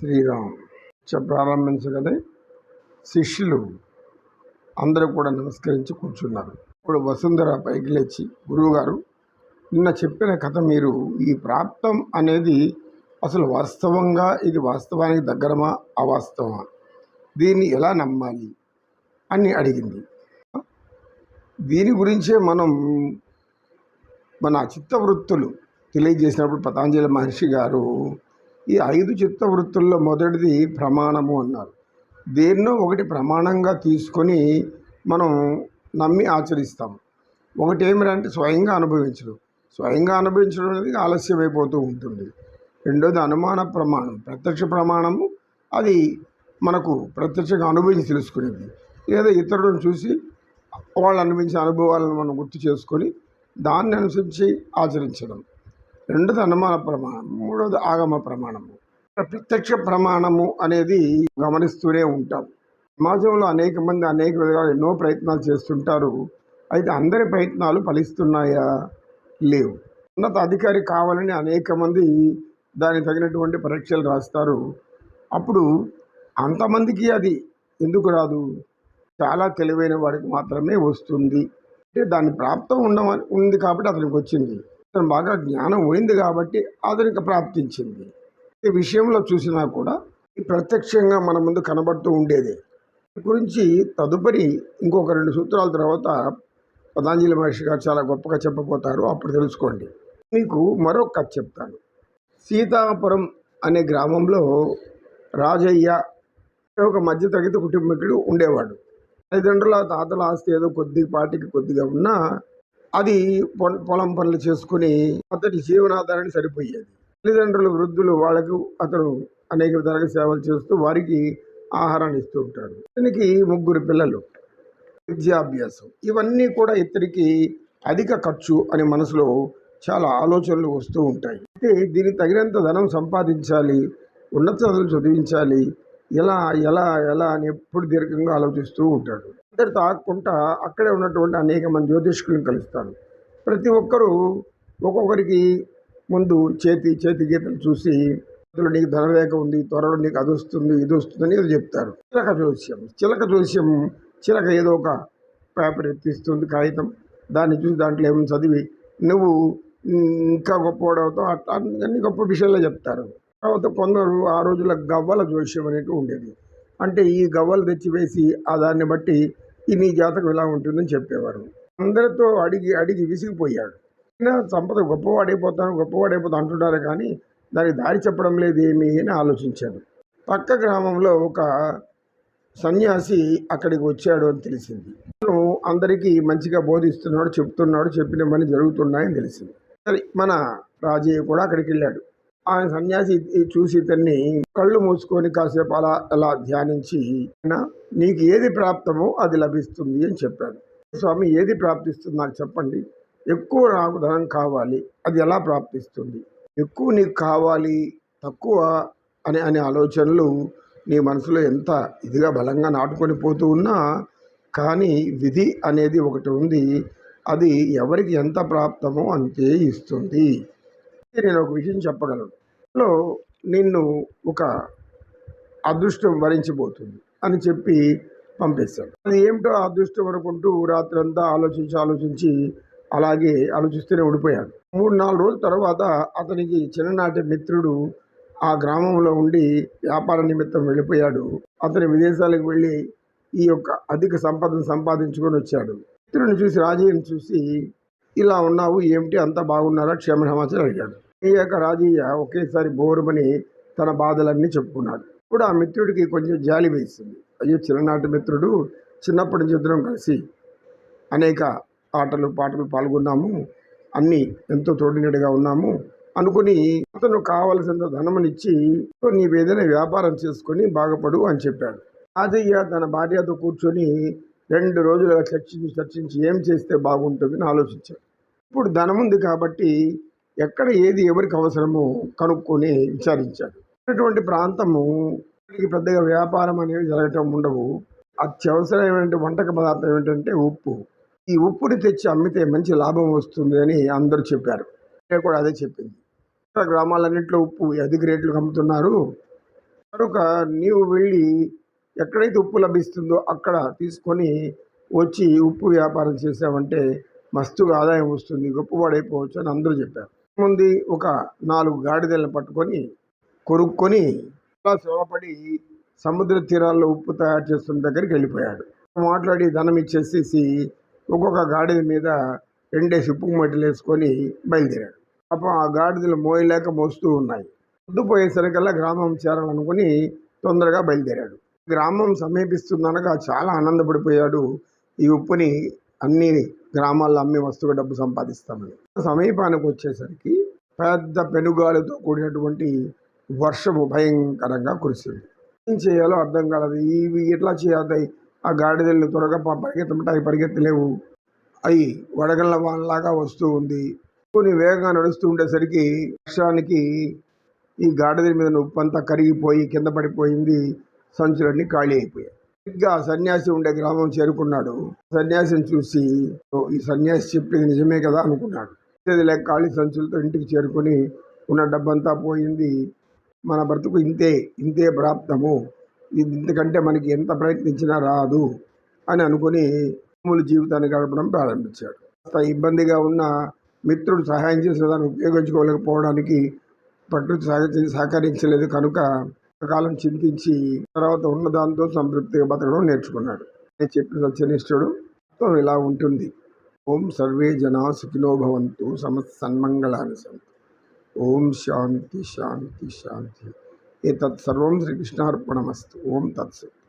శ్రీరామ్ చ ప్రారంభించగానే శిష్యులు అందరూ కూడా నమస్కరించి కూర్చున్నారు. ఇప్పుడు వసుంధర పైకి లేచి గురువుగారు నిన్న చెప్పిన కథ మీరు ఈ ప్రాప్తం అనేది అసలు వాస్తవంగా ఇది వాస్తవానికి దగ్గరమా అవాస్తవమా? దీన్ని ఎలా నమ్మాలి? అని అడిగింది. దీని గురించే మనం మన చిత్తవృత్తులు తెలియజేసినప్పుడు పతాంజలి మహర్షి గారు ఈ ఐదు చిత్తవృత్తుల్లో మొదటిది ప్రమాణము అన్నారు. దేన్నో ఒకటి ప్రమాణంగా తీసుకొని మనం నమ్మి ఆచరిస్తాం ఒకటి ఏమిటంటే స్వయంగా అనుభవించడం. స్వయంగా అనుభవించడం అనేది ఆలస్యమైపోతూ ఉంటుంది. రెండోది అనుమాన ప్రమాణం. ప్రత్యక్ష ప్రమాణము అది మనకు ప్రత్యక్షంగా అనుభవించి తెలుసుకునేది. లేదా ఇతరులను చూసి వాళ్ళు అనుభవించే అనుభవాలను మనం గుర్తు చేసుకొని దాన్ని అనుసరించి ఆచరించడం. రెండోది అనుమాన ప్రమాణం మూడోది ఆగమ ప్రమాణము. ప్రత్యక్ష ప్రమాణము అనేది గమనిస్తూనే ఉంటాం. సమాజంలో అనేక మంది అనేక విధాలు ఎన్నో ప్రయత్నాలు చేస్తుంటారు. అయితే అందరి ప్రయత్నాలు ఫలిస్తున్నాయా? లేవు. ఉన్నత అధికారి కావాలని అనేక మంది దానికి తగినటువంటి పరీక్షలు రాస్తారు. అప్పుడు అంతమందికి అది ఎందుకు రాదు? చాలా తెలివైన వాడికి మాత్రమే వస్తుంది. అంటే దాని ప్రాప్తం ఉండమని ఉంది కాబట్టి అతనికి వచ్చింది. అతను బాగా జ్ఞానం పోయింది కాబట్టి ఆధునిక ప్రాప్తించింది. ఈ విషయంలో చూసినా కూడా ప్రత్యక్షంగా మన ముందు కనబడుతూ ఉండేది. గురించి తదుపరి ఇంకొక రెండు సూత్రాల తర్వాత పతాంజలి మహర్షి గారు చాలా గొప్పగా చెప్పబోతారు. అప్పుడు తెలుసుకోండి. మీకు మరొక కథ చెప్తాను. సీతాపురం అనే గ్రామంలో రాజయ్య ఒక మధ్యతరగతి కుటుంబీకుడు ఉండేవాడు. తల్లిదండ్రుల తాతల ఆస్తి ఏదో కొద్దిపాటికి కొద్దిగా ఉన్నా అది పొ- పొలం పనులు చేసుకుని అతడి జీవనాధారాన్ని సరిపోయేది. తల్లిదండ్రులు వృద్ధులు వాళ్ళకు అతను అనేక విధాలుగా సేవలు చేస్తూ వారికి ఆహారాన్ని ఇస్తూ ఉంటాడు. ఇతనికి ముగ్గురు పిల్లలు విద్యాభ్యాసం. ఇవన్నీ కూడా ఇతనికి అధిక ఖర్చు అని మనసులో చాలా ఆలోచనలు వస్తూ ఉంటాయి. అయితే దీనికి తగినంత ధనం సంపాదించాలి ఉన్నత చదువులు చదివించాలి ఎలా ఎలా ఎలా అని ఎప్పుడు దీర్ఘంగా ఆలోచిస్తూ ఉంటాడు. అందరితో ఆగకుండా అక్కడే ఉన్నటువంటి అనేక మంది జ్యోతిష్కులను కలుస్తాను ప్రతి ఒక్కరూ ఒక్కొక్కరికి ముందు చేతి చేతి గీతలు చూసి అందులో నీకు ధనరేఖ ఉంది త్వరలో నీకు అది వస్తుంది ఇది వస్తుంది ఏదో చెప్తారు. చిలక జ్యోస్యం చిలక జ్యోస్యం చిలక ఏదో ఒక పేపర్ ఎత్తిస్తుంది కాగితం. దాన్ని చూసి దాంట్లో ఏమైనా చదివి నువ్వు ఇంకా గొప్పవాడవుతావు అట్లా అన్ని గొప్ప విషయాల్లో చెప్తారు. తర్వాత కొందరు ఆ రోజుల గవ్వల జోష్యం అనేటివి ఉండేది. అంటే ఈ గవ్వలు తెచ్చి వేసి ఆ దాన్ని బట్టి ఈ నీ జాతకం ఇలా ఉంటుందని చెప్పేవారు. అందరితో అడిగి అడిగి విసిగిపోయాడు. సంపద గొప్పవాడైపోతాను గొప్పవాడైపోతాను అంటున్నారు కానీ దానికి దారి చెప్పడం లేదు ఏమి అని ఆలోచించాడు. పక్క గ్రామంలో ఒక సన్యాసి అక్కడికి వచ్చాడు అని తెలిసింది. అతను అందరికీ మంచిగా బోధిస్తున్నాడు చెప్తున్నాడు చెప్పిన పని జరుగుతున్నాయని తెలిసింది. సరే మన రాజయ్య కూడా అక్కడికి వెళ్ళాడు. ఆయన సన్యాసి చూసి ఇతన్ని కళ్ళు మూసుకొని కాసేపు అలా అలా ధ్యానించి "అయినా నీకు ఏది ప్రాప్తమో అది లభిస్తుంది అని చెప్పాడు. స్వామి ఏది ప్రాప్తిస్తుంది నాకు చెప్పండి. ఎక్కువ నాకు ధనం కావాలి. అది ఎలా ప్రాప్తిస్తుంది? ఎక్కువ నీకు కావాలి తక్కువ అనే అనే ఆలోచనలు నీ మనసులో ఎంత ఇదిగా బలంగా నాటుకొని పోతూ ఉన్నా కానీ విధి అనేది ఒకటి ఉంది. అది ఎవరికి ఎంత ప్రాప్తమో అంతే ఇస్తుంది. నేను ఒక విషయం చెప్పగలను. లో నిన్ను ఒక అదృష్టం వరించబోతుంది అని చెప్పి పంపిస్తాడు. అది ఏమిటో అదృష్టం అనుకుంటూ రాత్రంతా ఆలోచించి ఆలోచించి అలాగే ఆలోచిస్తూనే ఉండిపోయాడు. మూడు నాలుగు రోజుల తర్వాత అతనికి చిన్ననాటి మిత్రుడు ఆ గ్రామంలో ఉండి వ్యాపార నిమిత్తం వెళ్ళిపోయాడు. అతని విదేశాలకు వెళ్ళి ఈ యొక్క అధిక సంపదను సంపాదించుకొని వచ్చాడు. మిత్రుడిని చూసి రాజయ్యని చూసి ఇలా ఉన్నావు ఏమిటి? అంతా బాగున్నారా? క్షేమ సమాచారం అడిగాడు. అయ్యాక రాజయ్య ఒకేసారి బోరుమని తన బాధలన్నీ చెప్పుకున్నాడు. ఇప్పుడు ఆ మిత్రుడికి కొంచెం జాలి వేసింది. అయ్యో చిన్ననాటి మిత్రుడు చిన్నప్పటి నుంచి ఇద్దరం కలిసి అనేక ఆటలు పాటలు పాల్గొన్నాము. అన్నీ ఎంతో తోడినట్టుగా ఉన్నాము. అనుకుని అతను కావలసినంత ధనమునిచ్చి నీవేదైనా వ్యాపారం చేసుకొని బాగుపడు అని చెప్పాడు. రాజయ్య తన భార్యతో కూర్చొని రెండు రోజులుగా చర్చించి చర్చించి ఏం చేస్తే బాగుంటుందని ఆలోచించాడు. ఇప్పుడు ధనం ఉంది కాబట్టి ఎక్కడ ఏది ఎవరికి అవసరమో కనుక్కొని విచారించాడు. అటువంటి ప్రాంతము పెద్దగా వ్యాపారం అనేవి జరగటం ఉండవు. అత్యవసరమైన వంటక పదార్థం ఏంటంటే ఉప్పు. ఈ ఉప్పుని తెచ్చి అమ్మితే మంచి లాభం వస్తుంది అని అందరూ చెప్పారు. నేను కూడా అదే చెప్పింది. గ్రామాలన్నింటిలో ఉప్పు అధిక రేట్లు అమ్ముతున్నారు. కనుక నీవు వెళ్ళి ఎక్కడైతే ఉప్పు లభిస్తుందో అక్కడ తీసుకొని వచ్చి ఉప్పు వ్యాపారం చేసావంటే మస్తుగా ఆదాయం వస్తుంది గొప్పవాడైపోవచ్చు అని అందరూ చెప్పారు. ముందు ఒక నాలుగు గాడిదలను పట్టుకొని కొనుక్కొని చాలా శ్రమపడి సముద్ర తీరాల్లో ఉప్పు తయారు చేస్తున్న దగ్గరికి వెళ్ళిపోయాడు. మాట్లాడి ధనం ఇచ్చేసేసి ఒక్కొక్క గాడిద మీద రెండేసి ఉప్పు మట్టిలు వేసుకొని బయలుదేరాడు. పాపం ఆ గాడిదలు మోయలేక మోస్తూ ఉన్నాయి. పొద్దుపోయేసరికల్లా గ్రామం చేరాలనుకుని తొందరగా బయలుదేరాడు. గ్రామం సమీపిస్తుందనగా చాలా ఆనందపడిపోయాడు. ఈ ఉప్పుని అన్ని గ్రామాల్లో అమ్మి వస్తువుగా డబ్బు సంపాదిస్తామని. సమీపానికి వచ్చేసరికి పెద్ద పెనుగాలితో కూడినటువంటి వర్షము భయంకరంగా కురిసింది. ఏం చేయాలో అర్థం కాలేదు. ఇవి ఎట్లా చేయాలి? ఆ గాడిదలు త్వరగా పరిగెత్తమంటే అవి పరిగెత్తలేవు. అవి వడగళ్ళ వానలాగా వస్తూ ఉంది. కొన్ని వేగంగా నడుస్తూ ఉండేసరికి వర్షానికి ఈ గాడిదల మీద నొప్పంతా కరిగిపోయి కింద పడిపోయింది. సంచులన్నీ ఖాళీ అయిపోయాయి. సరిగ్గా సన్యాసి ఉండే గ్రామం చేరుకున్నాడు. సన్యాసిని చూసి "ఓ, ఈ సన్యాసి చెప్పింది నిజమే కదా అనుకున్నాడు. ఇది లేక ఖాళీ సంచులతో ఇంటికి చేరుకొని ఉన్న డబ్బంతా పోయింది. మన బ్రతుకు ఇంతే ఇంతే ప్రాప్తము. ఇది ఇంతకంటే మనకి ఎంత ప్రయత్నించినా రాదు అని అనుకుని మామూలు జీవితాన్ని గడపడం ప్రారంభించాడు. ఇబ్బందిగా ఉన్న మిత్రుడు సహాయం చేసిన దాన్ని ఉపయోగించుకోలేకపోవడానికి ప్రకృతి సహకరించలేదు. కనుక కాలం చింతించి తర్వాత ఉన్న దాంతో సంతృప్తిగా బతకడం నేర్చుకున్నాడు. నేను చెప్పిన సత్యనిష్ఠుడు మొత్తం ఇలా ఉంటుంది. ఓం సర్వే జనా సుఖినో భవంతు సమస్త సన్మంగళాన్ని సంతు. ఓం శాంతి శాంతి శాంతి. ఏతత్ సర్వం శ్రీకృష్ణార్పణమస్తు. ఓం తత్సత్